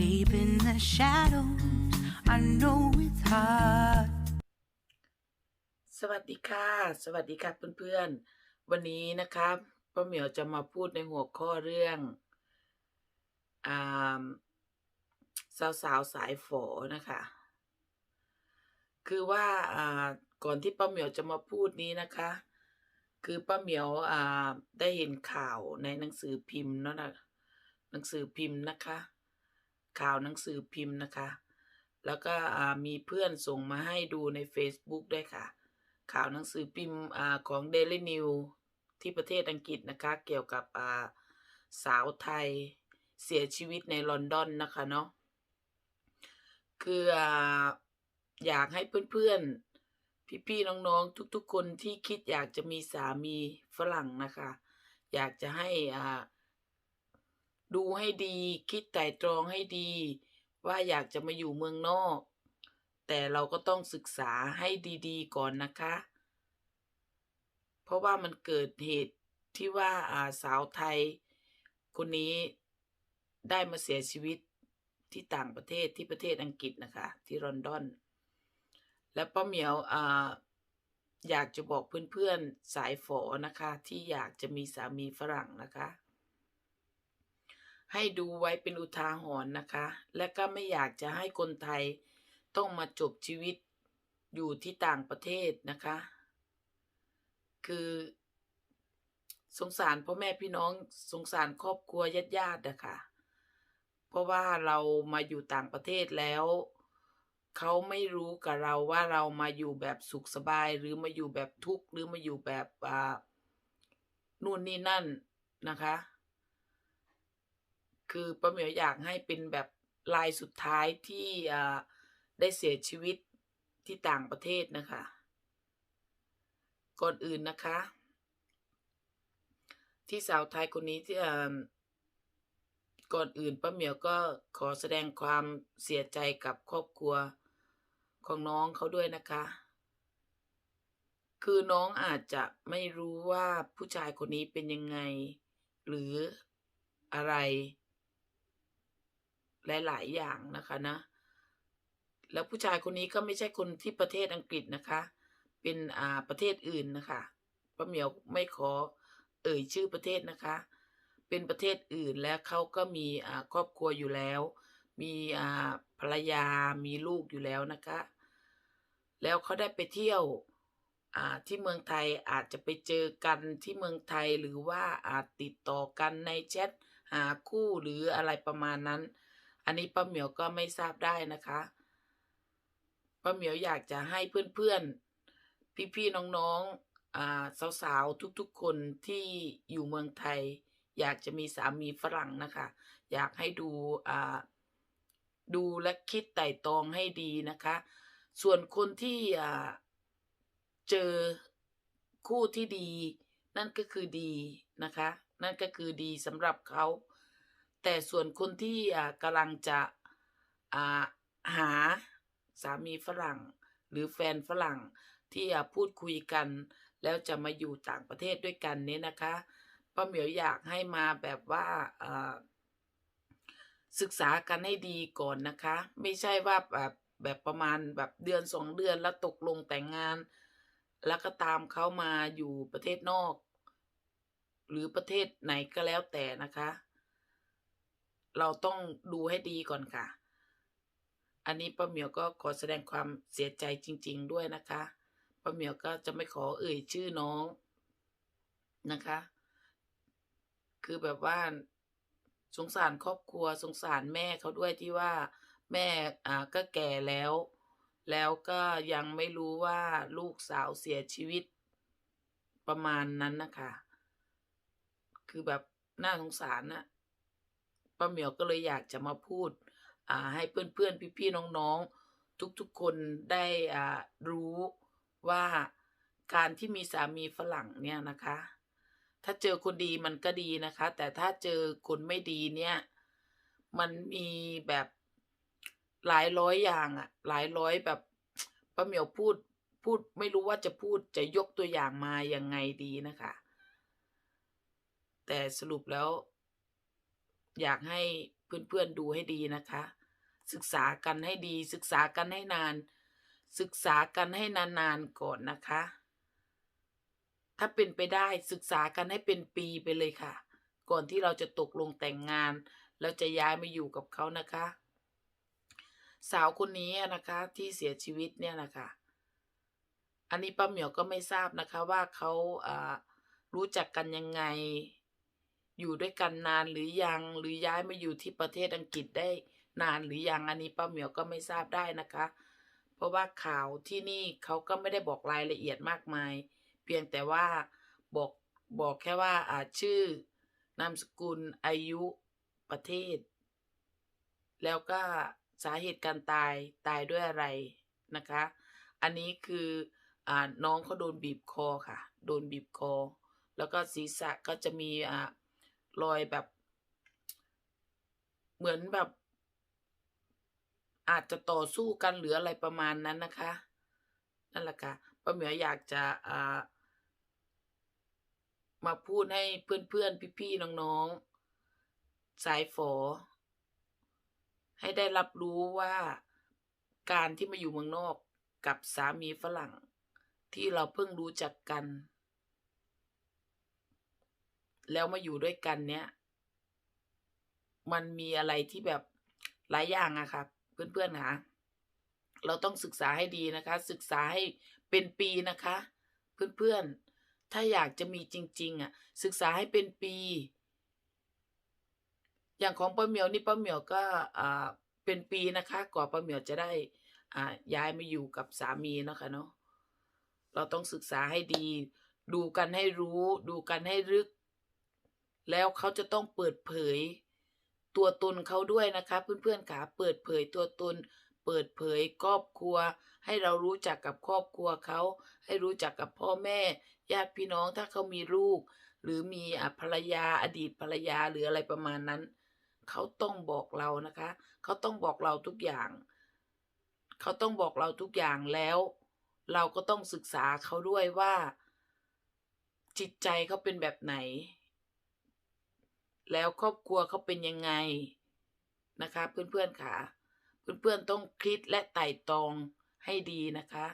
Deep in the shadows, I know it's hard. สวัสดีค่ะ สวัสดีค่ะเพื่อนๆ วันนี้นะครับป้าเหมียวจะมาพูดในหัวข้อเรื่องอสาวสาวสายฝอนะคะ คือว่าก่อนที่ป้าเหมียวจะมาพูดนี้นะคะ คือป้าเหมียวได้เห็นข่าวในหนังสือพิมพ์เนาะนะหนังสือพิมพ์นะคะ ข่าวหนังสือพิมพ์นะคะ แล้วก็มีเพื่อนส่งมาให้ดูใน Facebook ด้วยค่ะ ข่าวหนังสือพิมพ์ของ Daily New ที่ประเทศอังกฤษนะคะ เกี่ยวกับสาวไทยเสียชีวิตในลอนดอนนะคะเนาะคืออาอยากให้เพื่อนๆ พี่ๆ น้องๆ ทุกๆ คนที่คิดอยากจะมีสามีฝรั่งนะคะ อยากจะให้อ่า ดูให้ดี คิดไตร่ตรองให้ดี ว่าอยากจะมาอยู่เมืองนอก แต่เราก็ต้องศึกษาให้ดีๆ ก่อนนะคะ เพราะว่ามันเกิดเหตุที่ว่าอาสาวไทย คนนี้ได้มาเสียชีวิตที่ต่างประเทศที่ประเทศอังกฤษนะคะ ที่ลอนดอน และป้าเหมียวออยากจะบอกเพื่อนๆสายฝอนะคะ ที่อยากจะมีสามีฝรั่งนะคะ ให้ดูไว้เป็นอุทาหรณ์นะคะ และก็ไม่อยากจะให้คนไทยต้องมาจบชีวิตอยู่ที่ต่างประเทศนะคะ คือสงสารพ่อแม่พี่น้องสงสารครอบครัวญาติญาติๆนะคะเพราะว่าเรามาอยู่ต่างประเทศแล้ว เขาไม่รู้กับเราว่าเรามาอยู่แบบสุขสบายหรือมาอยู่แบบทุกข์หรือมาอยู่แบบอ่านู่นนี่นั่นนะคะ คือป้าเหมียวอยากให้เป็นแบบลายสุดท้ายที่ได้เสียชีวิตที่ต่างประเทศนะคะ ก่อนอื่นนะคะ ที่สาวไทยคนนี้ที่อ่าก่อนอื่นป้าเหมียวก็ขอแสดงความเสียใจกับครอบครัวของน้องเขาด้วยนะคะ คือน้องอาจจะไม่รู้ว่าผู้ชายคนนี้เป็นยังไง หรืออะไร หลาย ๆ อย่างนะคะนะ แล้วผู้ชายคนนี้ก็ไม่ใช่คนที่ประเทศอังกฤษนะคะ เป็นอ่าประเทศอื่นนะคะป้าเหมียวไม่ขอเอ่ยชื่อประเทศนะคะ เป็นประเทศอื่นแล้วเขาก็มีอ่าครอบครัวอยู่แล้ว มีอ่าภรรยามีลูกอยู่แล้วนะคะ แล้วเขาได้ไปเที่ยวอ่าที่เมืองไทยอาจจะไปเจอกันที่เมืองไทยหรือว่าอาจติดต่อกันในแชทหาคู่หรืออะไรประมาณนั้น อันนี้ป้าเหมียวก็ไม่ทราบได้นะคะป้าเหมียวอยากจะให้เพื่อนๆ พี่ๆ น้องๆอ่าสาวๆ ทุกๆ คนที่อยู่เมืองไทย อยากจะมีสามีฝรั่งนะคะ อยากให้ดูอ่าดูและคิดไต่ตรองให้ดีนะคะ ส่วนคนที่อ่าเจอคู่ที่ดี นั่นก็คือดีนะคะ นั่นก็คือดีสำหรับเขา แต่ส่วนคนที่อ่ากำลังจะอ่าหาสามีฝรั่ง หรือแฟนฝรั่งที่อ่าพูดคุยกัน แล้วจะมาอยู่ต่างประเทศด้วยกันเนี่ยนะคะป้าเหมียวอยากให้มาแบบว่าอ่าศึกษากันให้ดีก่อนนะคะ ไม่ใช่ว่าแบบแบบประมาณแบบเดือนสองเดือนแล้วตกลงแต่งงาน แล้วก็ตามเขามาอยู่ประเทศนอก หรือประเทศไหนก็แล้วแต่นะคะ เราต้องดูให้ดีก่อนค่ะ อันนี้ป้าเหมียวก็ขอแสดงความเสียใจจริง ๆ ด้วยนะคะป้าเหมียวก็จะไม่ขอเอ่ยชื่อน้องนะคะ คือแบบว่าสงสารครอบครัวสงสารแม่เขาด้วยที่ว่าแม่อ่าก็แก่แล้ว แล้วก็ยังไม่รู้ว่าลูกสาวเสียชีวิตประมาณนั้นนะคะ คือแบบน่าสงสารนะ ป้าเหมียวก็เลยอยากจะมาพูดอ่าให้เพื่อนๆพี่ๆน้องๆ ทุกๆคนได้อ่ารู้ว่าการที่มีสามีฝรั่งเนี่ยนะคะ ถ้าเจอคนดีมันก็ดีนะคะ แต่ถ้าเจอคนไม่ดีเนี่ย มันมีแบบหลายร้อยอย่างอะหลายร้อยแบบป้าเหมียวพูดพูดไม่รู้ว่าจะพูดจะยกตัวอย่างมายังไงดีนะคะ แต่สรุปแล้ว อยากให้เพื่อนๆดูให้ดีนะคะ ศึกษากันให้ดี ศึกษากันให้นาน ศึกษากันให้นานๆก่อนนะคะ ถ้าเป็นไปได้ศึกษากันให้เป็นปีไปเลยค่ะ ก่อนที่เราจะตกลงแต่งงาน แล้วจะย้ายมาอยู่กับเขานะคะ สาวคนนี้นะคะ ที่เสียชีวิตเนี่ยนะคะอันนี้ป้าเหมียวก็ไม่ทราบนะคะว่าเขาอ่ารู้จักกันยังไง อยู่ด้วยกันนานหรือยังหรือย้ายมาอยู่ที่ประเทศอังกฤษได้นานหรือยังอันนี้ป้าเหมียวก็ไม่ทราบได้นะคะ เพราะว่าข่าวที่นี่เขาก็ไม่ได้บอกรายละเอียดมากมาย เพียงแต่ว่าบอกบอกแค่ว่าอาชื่อนามสกุลอายุประเทศ แล้วก็สาเหตุการตายตายด้วยอะไรนะคะ อันนี้คืออ่าน้องเขาโดนบีบคอค่ะ โดนบีบคอ แล้วก็ศีรษะก็จะมีอ่า รอยแบบ เหมือนแบบ อาจจะต่อสู้กันหรืออะไรประมาณนั้นนะคะ นั่นแหละค่ะป้าเหมียวอยากจะอ่ามาพูดให้เพื่อนๆ พี่ๆ น้องๆ สายฝอ ให้ได้รับรู้ว่าการที่มาอยู่เมืองนอกกับสามีฝรั่ง ที่เราเพิ่งรู้จักกัน แล้วมาอยู่ด้วยกันเนี้ยมันมีอะไรที่แบบหลายอย่างอะค่ะ เพื่อนๆค่ะเราต้องศึกษาให้ดีนะคะ ศึกษาให้เป็นปีนะคะ เพื่อนๆ ถ้าอยากจะมีจริง ๆอะศึกษาให้เป็นปี อย่างของป้าเหมียวนี่ป้าเหมียวก็อ่าเป็นปีนะคะกว่าป้าเหมียวจะได้อ่าย้ายมาอยู่กับสามีเนาะค่ะเนาะเราต้องศึกษาให้ดี ดูกันให้รู้ ดูกันให้ลึก แล้วเขาจะต้องเปิดเผยตัวตนเขาด้วยนะคะ เพื่อนๆค่ะเปิดเผยตัวตน เปิดเผยครอบครัว ให้เรารู้จักกับครอบครัวเขาให้รู้จักกับพ่อแม่ญาติพี่น้องถ้าเขามีลูก หรือมีอะภรรยาอดีตภรรยาหรืออะไรประมาณนั้น เขาต้องบอกเรานะคะ เขาต้องบอกเราทุกอย่าง เขาต้องบอกเราทุกอย่างแล้ว เราก็ต้องศึกษาเขาด้วยว่า จิตใจเขาเป็นแบบไหน แล้วครอบครัวเขาเป็นยังไงนะคะ เพื่อนๆค่ะ เพื่อนๆต้องคิดและไต่ตรองให้ดีนะคะ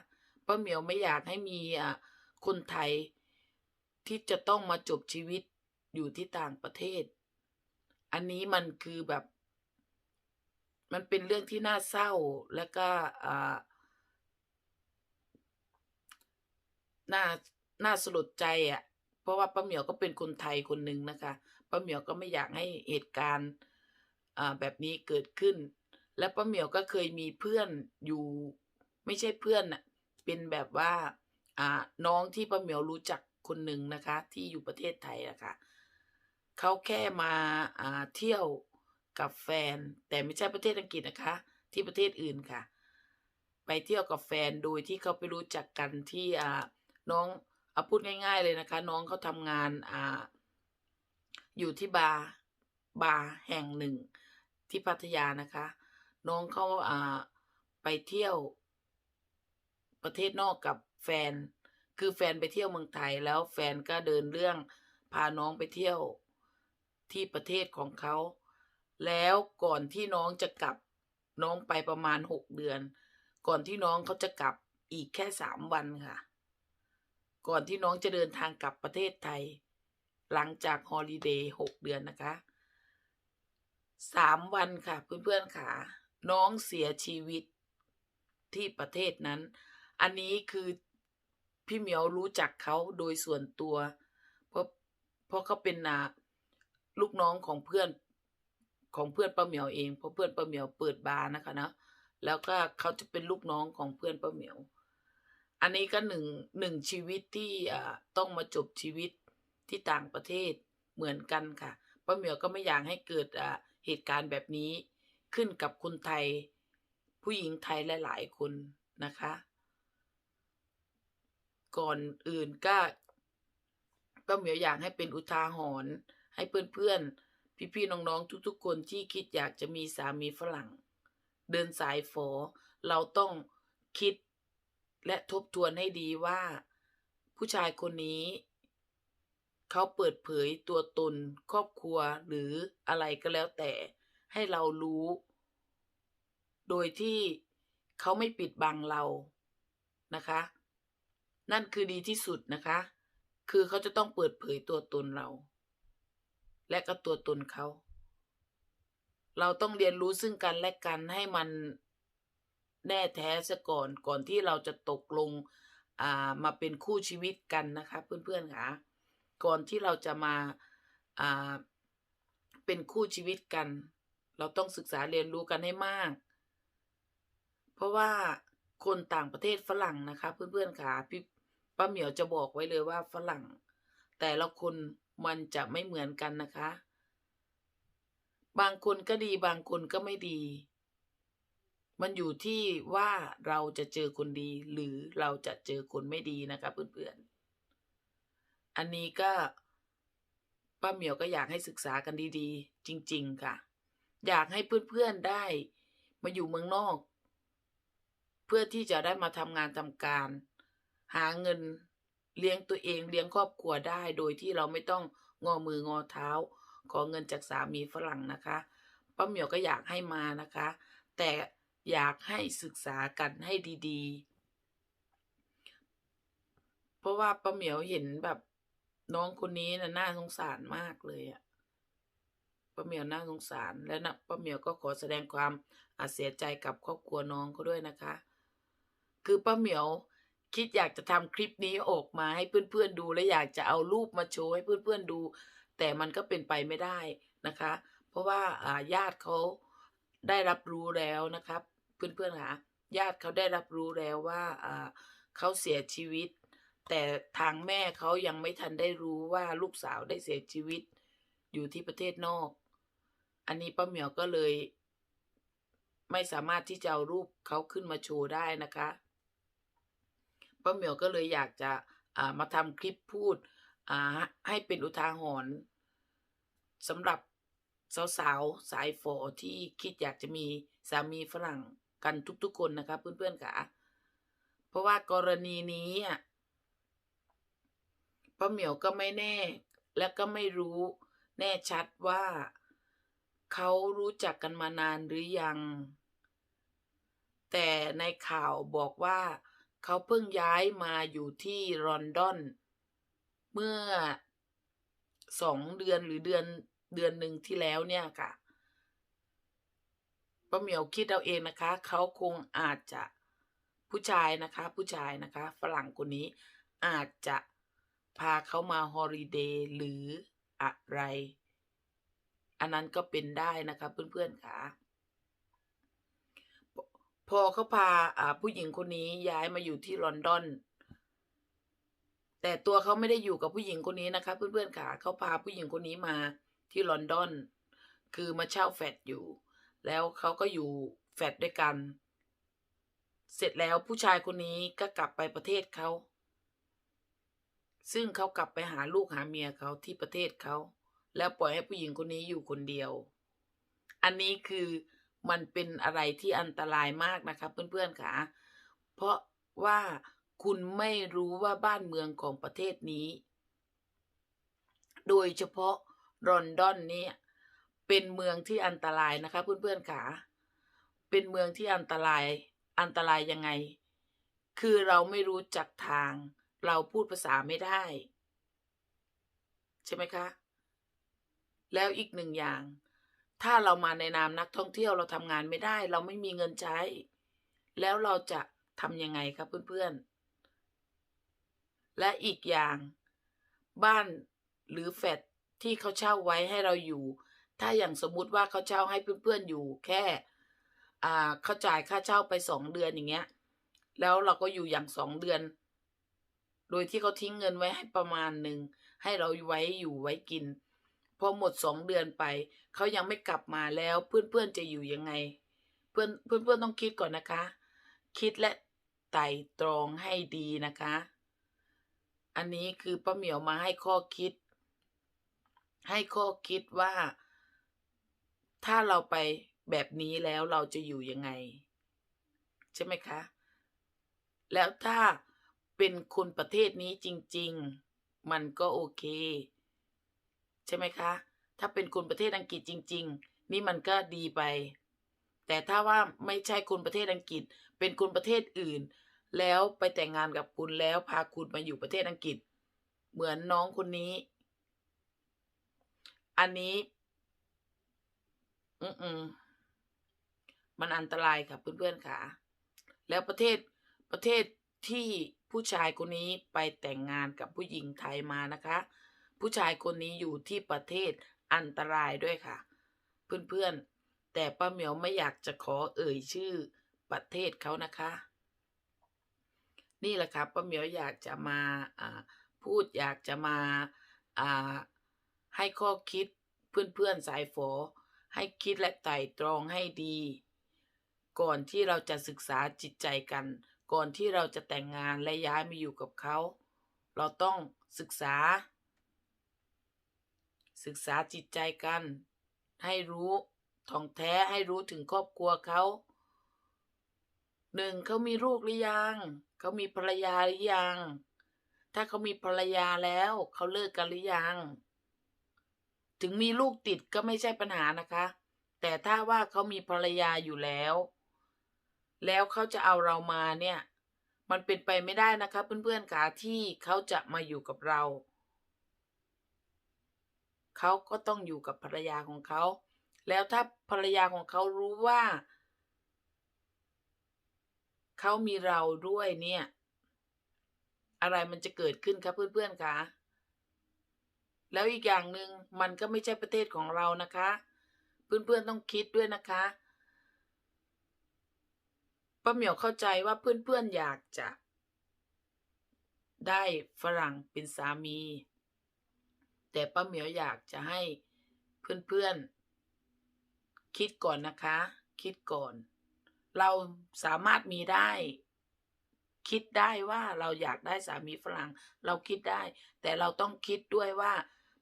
ป้าเหมียวไม่อยากให้มีอะคนไทยที่จะต้องมาจบชีวิตอยู่ที่ต่างประเทศ อันนี้มันคือแบบ มันเป็นเรื่องที่น่าเศร้าแล้วก็อ่าน่าน่าสลดใจอะ่ะ เพราะว่าป้าเหมียวก็เป็นคนไทยคนหนึ่งนะคะ ป้าเหมียวก็ไม่อยากให้เหตุการณ์แบบนี้เกิดขึ้น และป้าเหมียวก็เคยมีเพื่อนอยู่ ไม่ใช่เพื่อนน่ะเป็นแบบว่าน้องที่ป้าเหมียวรู้จักคนหนึ่งนะคะ ที่อยู่ประเทศไทยนะคะเขาแค่มาเที่ยวกับแฟน แต่ไม่ใช่ประเทศอังกฤษนะคะ ที่ประเทศอื่นค่ะ ไปเที่ยวกับแฟนโดยที่เขาไปรู้จักกันที่น้องเอาพูดง่าย ๆ เลยนะคะ น้องเขาทำงานอ่า อยู่ที่บาร์บาร์แห่งหนึ่ง ที่พัทยานะคะ น้องเขาอ่าไปเที่ยว ประเทศนอกกับแฟน คือแฟนไปเที่ยวเมืองไทยแล้วแฟนก็เดินเรื่องพาน้องไปเที่ยวที่ประเทศของเขา แล้วก่อนที่น้องจะกลับน้องไปประมาณหกเดือน ก่อนที่น้องเขาจะกลับอีกแค่สามวันค่ะ ก่อนที่น้องจะเดินทางกลับประเทศไทย หลังจากฮอลิเดย์หกเดือนนะคะสามวันค่ะ เพื่อนๆค่ะ น้องเสียชีวิตที่ประเทศนั้น อันนี้คือพี่เหมียวรู้จักเขาโดยส่วนตัว เพราะเพราะเขาเป็นนาลูกน้องของเพื่อนของเพื่อนป้าเหมียวเอง เพราะเพื่อนป้าเหมียวเปิดบาร์นะคะนะแล้วก็เขาจะเป็นลูกน้องของเพื่อนป้าเหมียว อันนี้ก็หนึ่งหนึ่งชีวิตที่ต้องมาจบชีวิต ที่ต่างประเทศเหมือนกันค่ะป้าเหมียวก็ไม่อยากให้เกิดเหตุการณ์แบบนี้ขึ้นกับคนไทย ผู้หญิงไทยหลาย ๆ คนนะคะ ก่อนอื่นก็ป้าเหมียวอยากให้เป็นอุทาหรณ์ให้เพื่อนๆ พี่ๆ น้องๆ ทุกๆ คนที่คิดอยากจะมีสามีฝรั่ง เดินสายฝอ เราต้องคิดและทบทวนให้ดีว่า ผู้ชายคนนี้ เขาเปิดเผยตัวตนครอบครัวหรืออะไรก็แล้วแต่ ให้เรารู้ โดยที่เขาไม่ปิดบังเรานะคะ นั่นคือดีที่สุดนะคะ คือเขาจะต้องเปิดเผยตัวตนเรา และก็ตัวตนเขา เราต้องเรียนรู้ซึ่งกันและกันให้มันแน่แท้ซะก่อนก่อนที่เราจะตกลงามาเป็นคู่ชีวิตกันนะคะ เพื่อนๆค่ะ ก่อนที่เราจะมาเป็นคู่ชีวิตกัน เราต้องศึกษาเรียนรู้กันให้มาก เพราะว่าคนต่างประเทศฝรั่งนะคะ เพื่อนๆค่ะพี่ป้าเหมียวจะบอกไว้เลยว่าฝรั่ง แต่ละคนมันจะไม่เหมือนกันนะคะ บางคนก็ดีบางคนก็ไม่ดี มันอยู่ที่ว่าเราจะเจอคนดี หรือเราจะเจอคนไม่ดีนะคะเพื่อนๆ อันนี้ก็ป้าเหมียวก็อยากให้ศึกษากันดีๆ จริง ๆ ค่ะ อยากให้เพื่อนๆได้มาอยู่เมืองนอก เพื่อที่จะได้มาทำงานทำการ หาเงินเลี้ยงตัวเองเลี้ยงครอบครัวได้ โดยที่เราไม่ต้องงอมืองอเท้า ขอเงินจากสามีฝรั่งนะคะป้าเหมียวก็อยากให้มานะคะ แต่อยากให้ศึกษากันให้ดี ๆ เพราะว่าป้าเหมียวเห็นแบบ น้องคนนี้น่ะน่าสงสารมากเลยอะป้าเหมียวน่าสงสารและนะป้าเหมียวก็ขอแสดงความอาเสียใจกับครอบครัวน้องเขาด้วยนะคะ คือป้าเหมียวคิดอยากจะทำคลิปนี้ออกมาให้เพื่อนๆดูและอยากจะเอารูปมาโชว์ให้เพื่อนๆดู แต่มันก็เป็นไปไม่ได้นะคะ เพราะว่าอาญาติเขาได้รับรู้แล้วนะครับ เพื่อนๆค่ะญาติเขาได้รับรู้แล้วว่าอ่าเขาเสียชีวิต แต่ทางแม่เขายังไม่ทันได้รู้ว่าลูกสาวได้เสียชีวิตอยู่ที่ประเทศนอก อันนี้ป้าเหมียวก็เลย ไม่สามารถที่จะเอารูปเขาขึ้นมาโชว์ได้นะคะป้าเหมียวก็เลยอยากจะามาทำคลิปพูดให้เป็นอุทาหรณ์สำหรับสาวๆสายฝอที่คิดอยากจะมีสามีฝรั่งกันทุกๆคนนะคะเพื่อนๆค่ะ เพราะว่ากรณีนี้อะ ป้าเหมียวก็ไม่แน่ และก็ไม่รู้ แน่ชัดว่า เขารู้จักกันมานานหรือยัง แต่ในข่าวบอกว่าเขาเพิ่งย้ายมาอยู่ที่ลอนดอน เมื่อสองเดือนหรือเดือนเดือนหนึ่งที่แล้วเนี่ยค่ะป้าเหมียวคิดเอาเองนะคะ เขาคงอาจจะผู้ชายนะคะ ผู้ชายนะคะ ฝรั่งคนนี้อาจจะ พาเขามาฮอลิเดย์หรืออะไร อันนั้นก็เป็นได้นะคะเพื่อนๆค่ะพอเขาพาผู้หญิงคนนี้ย้ายมาอยู่ที่ลอนดอน แต่ตัวเขาไม่ได้อยู่กับผู้หญิงคนนี้นะคะ เพื่อนๆค่ะเขาพาผู้หญิงคนนี้มาที่ลอนดอน คือมาเช่าแฟลตอยู่ แล้วเขาก็อยู่แฟลตด้วยกัน เสร็จแล้วผู้ชายคนนี้ก็กลับไปประเทศเขา ซึ่งเขากลับไปหาลูกหาเมียเขาที่ประเทศเขา แล้วปล่อยให้ผู้หญิงคนนี้อยู่คนเดียว อันนี้คือมันเป็นอะไรที่อันตรายมากนะคะเพื่อนๆค่ะ เพราะว่าคุณไม่รู้ว่าบ้านเมืองของประเทศนี้ โดยเฉพาะลอนดอนนี่เป็นเมืองที่อันตรายนะคะเพื่อนๆค่ะ เป็นเมืองที่อันตราย อันตรายยังไง คือเราไม่รู้จักทาง เราพูดภาษาไม่ได้ ใช่ไหมคะ แล้วอีกหนึ่งอย่าง ถ้าเรามาในนามนักท่องเที่ยวเราทำงานไม่ได้ เราไม่มีเงินใช้ แล้วเราจะทำยังไงครับเพื่อนๆ และอีกอย่าง บ้านหรือแฟลตที่เขาเช่าไว้ให้เราอยู่ ถ้าอย่างสมมุติว่าเขาเช่าให้เพื่อนๆอยู่แค่อ่าเขาจ่ายค่าเช่าไปสองเดือนอย่างเงี้ย แล้วเราก็อยู่อย่างสองเดือน โดยที่เขาทิ้งเงินไว้ให้ประมาณหนึ่งให้เราไว้อยู่ไว้กิน พอหมดสองเดือนไป เขายังไม่กลับมาแล้วเพื่อนๆจะอยู่ยังไง เพื่อนเพื่อนๆต้องคิดก่อนนะคะ คิดและไต่ตรองให้ดีนะคะ อันนี้คือป้าเหมียวมาให้ข้อคิด ให้ข้อคิดว่า ถ้าเราไปแบบนี้แล้วเราจะอยู่ยังไง ใช่ไหมคะ แล้วถ้า เป็นคนประเทศนี้จริง ๆ มันก็โอเค ใช่ไหมคะ ถ้าเป็นคนประเทศอังกฤษจริง ๆ นี่มันก็ดีไป แต่ถ้าว่าไม่ใช่คนประเทศอังกฤษ เป็นคนประเทศอื่น แล้วไปแต่งงานกับคุณแล้วพาคุณมาอยู่ประเทศอังกฤษ เหมือนน้องคนนี้ อันนี้ อืมอืมมันอันตรายค่ะเพื่อนๆค่ะ แล้วประเทศประเทศ ที่ผู้ชายคนนี้ไปแต่งงานกับผู้หญิงไทยมานะคะ ผู้ชายคนนี้อยู่ที่ประเทศอันตรายด้วยค่ะ เพื่อนๆ แต่ป้าเหมียวไม่อยากจะขอเอ่ยชื่อประเทศเขานะคะ นี่แหละครับป้าเหมียวอยากจะมาพูดอยากจะมาให้ข้อคิดเพื่อนๆสายฝอให้คิดและไต่ตรองให้ดี ก่อนที่เราจะศึกษาจิตใจกัน ก่อนที่เราจะแต่งงานและย้ายมาอยู่กับเขา เราต้องศึกษา ศึกษาจิตใจกัน ให้รู้ท่องแท้ให้รู้ถึงครอบครัวเขาหนึ่งเขามีลูกหรือยังเขามีภรรยาหรือยัง ถ้าเขามีภรรยาแล้วเขาเลิกกันหรือยัง ถึงมีลูกติดก็ไม่ใช่ปัญหานะคะ แต่ถ้าว่าเขามีภรรยาอยู่แล้ว แล้วเขาจะเอาเรามาเนี่ย มันเป็นไปไม่ได้นะคะเพื่อนๆค่ะที่เขาจะมาอยู่กับเรา เขาก็ต้องอยู่กับภรรยาของเขา แล้วถ้าภรรยาของเขารู้ว่า เขามีเราด้วยเนี่ย อะไรมันจะเกิดขึ้นครับเพื่อนๆคะแล้วอีกอย่างหนึ่งมันก็ไม่ใช่ประเทศของเรานะคะ เพื่อนๆต้องคิดด้วยนะคะ ป้าเหมียวเข้าใจว่าเพื่อนๆอยากจะ ได้ฝรั่งเป็นสามี แต่ป้าเหมียวอยากจะให้เพื่อนๆคิดก่อนนะคะ คิดก่อน เราสามารถมีได้ คิดได้ว่าเราอยากได้สามีฝรั่ง เราคิดได้ แต่เราต้องคิดด้วยว่า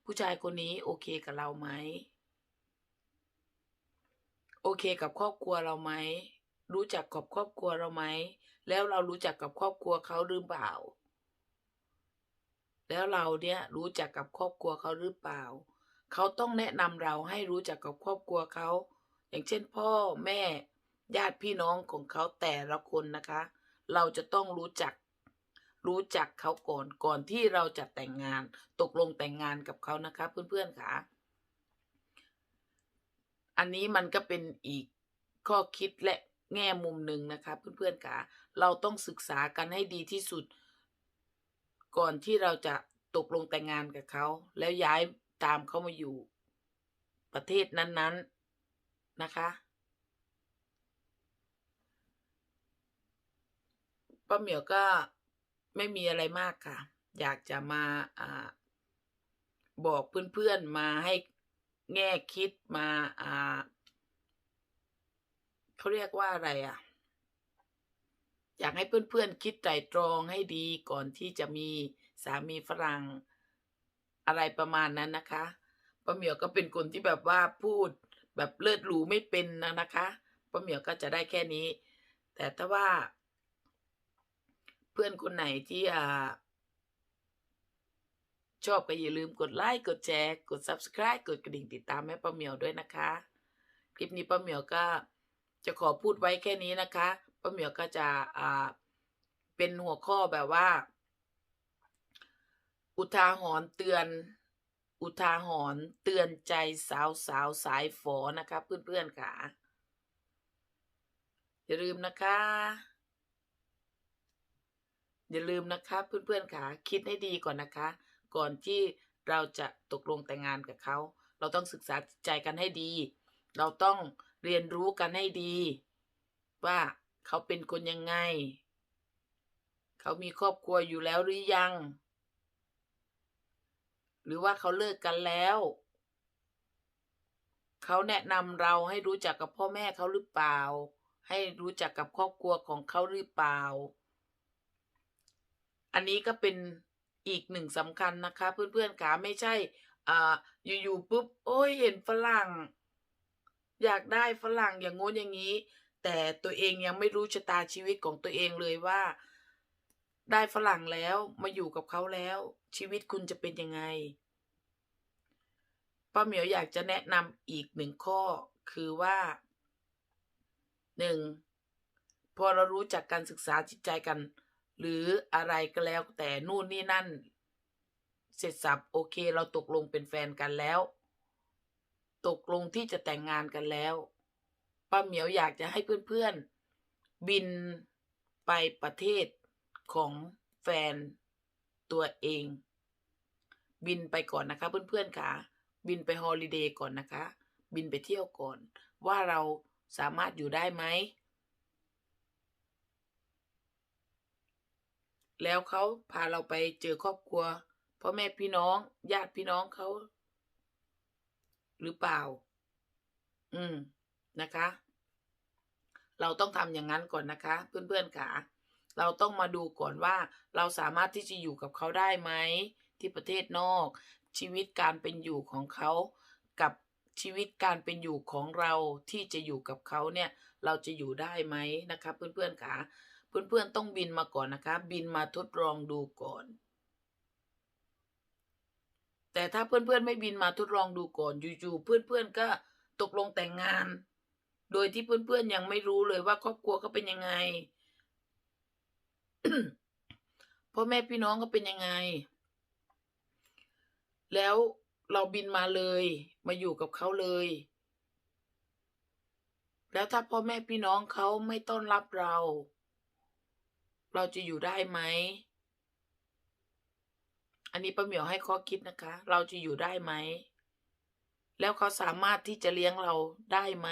ผู้ชายคนนี้โอเคกับเราไหม โอเคกับครอบครัวเราไหม รู้จักกับครอบครัวเราไหม แล้วเรารู้จักกับครอบครัวเขาหรือเปล่า แล้วเราเนี่ยรู้จักกับครอบครัวเขาหรือเปล่า เขาต้องแนะนำเราให้รู้จักกับครอบครัวเขา อย่างเช่นพ่อแม่ญาติพี่น้องของเขาแต่ละคนนะคะ เราจะต้องรู้จักรู้จักเขาก่อนก่อนที่เราจะแต่งงาน ตกลงแต่งงานกับเขานะคะเพื่อนๆค่ะ อันนี้มันก็เป็นอีกข้อคิดและ แง่มุมหนึ่งนะคะเพื่อนๆค่ะเราต้องศึกษากันให้ดีที่สุด ก่อนที่เราจะตกลงแต่งงานกับเขา แล้วย้ายตามเขามาอยู่ประเทศนั้นๆนะคะป้าเหมียวก็ไม่มีอะไรมากค่ะ อยากจะมาอ่าบอกเพื่อนๆมาให้แง่คิดมาอ่า เขาเรียกว่าอะไรอะ อยากให้เพื่อนๆคิดไตรตรองให้ดีก่อนที่จะมีสามีฝรั่งอะไรประมาณนั้นนะคะป้าเหมียวก็เป็นคนที่แบบว่าพูดแบบเลิศหรูไม่เป็นนะนะคะป้าเหมียวก็จะได้แค่นี้ แต่ถ้าว่า เพื่อนคนไหนที่อ่าชอบก็อย่าลืมกดไลค์ กดแชร์ กด subscribe กดกระดิ่งติดตามแม่ป้าเหมียวด้วยนะคะ คลิปนี้ป้าเหมียวก็ จะขอพูดไว้แค่นี้นะคะป้าเหมียวก็จะอ่าเป็นหัวข้อแบบว่า อุทาหรณ์เตือน อุทาหรณ์เตือนใจสาวสาวสายฝอนะคะเพื่อนๆค่ะอย่าลืมนะคะ อย่าลืมนะคะเพื่อนๆค่ะคิดให้ดีก่อนนะคะ ก่อนที่เราจะตกลงแต่งงานกับเขา เราต้องศึกษาใจกันให้ดี เราต้องเรียนรู้กันให้ดี ว่าเขาเป็นคนยังไง เขามีครอบครัวอยู่แล้วหรือยัง หรือว่าเขาเลิกกันแล้ว เขาแนะนำเราให้รู้จักกับพ่อแม่เขาหรือเปล่า ให้รู้จักกับครอบครัวของเขาหรือเปล่า อันนี้ก็เป็นอีกหนึ่งสำคัญนะคะ เพื่อนๆขาไม่ใช่ อ่า อยู่ๆปุ๊บ โอ้ยเห็นฝรั่ง อยากได้ฝรั่งอย่างงู้นอย่างนี้ แต่ตัวเองยังไม่รู้ชะตาชีวิตของตัวเองเลยว่า ได้ฝรั่งแล้วมาอยู่กับเขาแล้ว ชีวิตคุณจะเป็นยังไงป้าเหมียวอยากจะแนะนำอีกหนึ่งข้อคือว่าหนึ่งพอเรารู้จักการศึกษาจิตใจกัน หรืออะไรก็แล้วแต่นู่นนี่นั่น เสร็จสับโอเค เราตกลงเป็นแฟนกันแล้ว ตกลงที่จะแต่งงานกันแล้ว ป้าเหมียวอยากจะให้เพื่อนๆ บินไปประเทศของแฟนตัวเอง บินไปก่อนนะคะ เพื่อนๆค่ะ บินไปฮอลิเดย์ก่อนนะคะ บินไปเที่ยวก่อน ว่าเราสามารถอยู่ได้ไหม แล้วเขาพาเราไปเจอครอบครัวพ่อแม่พี่น้อง ญาติพี่น้องเขา หรือเปล่า อืมนะคะ เราต้องทำอย่างนั้นก่อนนะคะ เพื่อนๆค่ะ เราต้องมาดูก่อนว่าเราสามารถที่จะอยู่กับเขาได้ไหม ที่ประเทศนอก ชีวิตการเป็นอยู่ของเขากับชีวิตการเป็นอยู่ของเราที่จะอยู่กับเขาเนี่ย เราจะอยู่ได้ไหมนะคะ เพื่อนๆค่ะเพื่อนๆต้องบินมาก่อนนะคะ บินมาทดลองดูก่อน แต่ถ้าเพื่อนๆไม่บินมาทดลองดูก่อนอยู่ๆเพื่อนๆก็ตกลงแต่งงาน โดยที่เพื่อนๆยังไม่รู้เลยว่าครอบครัวเขาเป็นยังไงพ่อแม่พี่น้องก็เป็นยังไง แล้วเราบินมาเลย มาอยู่กับเขาเลย แล้วถ้าพ่อแม่พี่น้องเขาไม่ต้อนรับเรา เราจะอยู่ได้ไหม อันนี้ป้าเหมียวให้ข้อคิดนะคะ เราจะอยู่ได้ไหม แล้วเขาสามารถที่จะเลี้ยงเราได้ไหม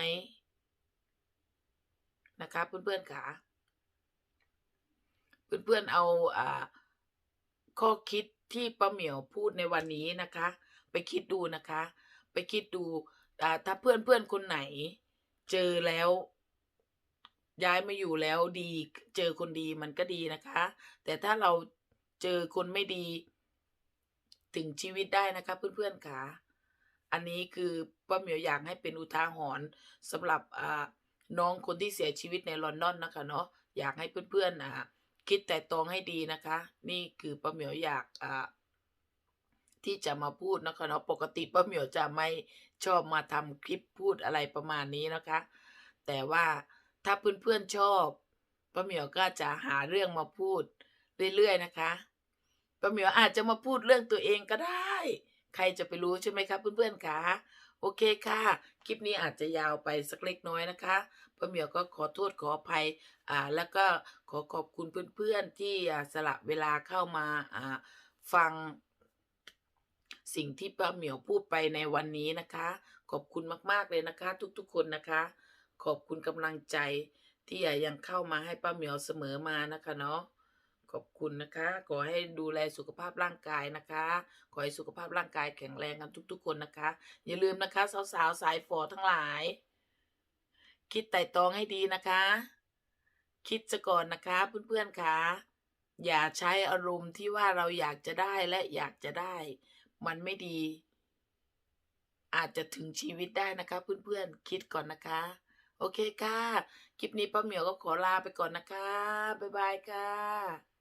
นะคะเพื่อนๆค่ะเพื่อนๆเอาอ่าข้อคิดที่ป้าเหมียวพูดในวันนี้นะคะ ไปคิดดูนะคะ ไปคิดดูอ่าถ้าเพื่อนเพื่อนคนไหน เจอแล้ว ย้ายมาอยู่แล้วดี เจอคนดีมันก็ดีนะคะ แต่ถ้าเราเจอคนไม่ดี ถึงชีวิตได้นะคะเพื่อนๆค่ะ อันนี้คือป้าเหมียวอยากให้เป็นอุทาหรณ์สำหรับน้องคนที่เสียชีวิตในลอนดอนนะคะเนาะอยากให้เพื่อนๆอ่าคิดแต่ตองให้ดีนะคะ นี่คือป้าเหมียวอยากอ่าที่จะมาพูดนะคะเนาะปกติป้าเหมียวจะไม่ชอบมาทำคลิปพูดอะไรประมาณนี้นะคะ แต่ว่าถ้าเพื่อนๆชอบป้าเหมียวก็จะหาเรื่องมาพูดเรื่อยๆนะคะ ป้าเหมียวอาจจะมาพูดเรื่องตัวเองก็ได้ ใครจะไปรู้ใช่ไหมครับเพื่อนๆคะโอเคค่ะ คลิปนี้อาจจะยาวไปสักเล็กน้อยนะคะป้าเหมียวก็ขอโทษขออภัยอ่าแล้วก็ขอขอบคุณเพื่อนๆที่สละเวลาเข้ามาอ่าฟังสิ่งที่ป้าเหมียวพูดไปในวันนี้นะคะ ขอบคุณมากๆเลยนะคะ ทุกๆคนนะคะ ขอบคุณกำลังใจที่ยังเข้ามาให้ป้าเหมียวเสมอมานะคะเนาะ ขอบคุณนะคะ ขอให้ดูแลสุขภาพร่างกายนะคะ ขอให้สุขภาพร่างกายแข็งแรงกันทุก ๆ คนนะคะ อย่าลืมนะคะ สาวๆสายฝอทั้งหลาย คิดไต่ตองให้ดีนะคะ คิดซะก่อนนะคะ เพื่อนๆค่ะอย่าใช้อารมณ์ที่ว่าเราอยากจะได้และอยากจะได้ มันไม่ดี อาจจะถึงชีวิตได้นะคะ เพื่อนๆคิดก่อนนะคะ โอเคค่ะ คลิปนี้ป้าเหมียวก็ขอลาไปก่อนนะคะ บ๊ายบายค่ะ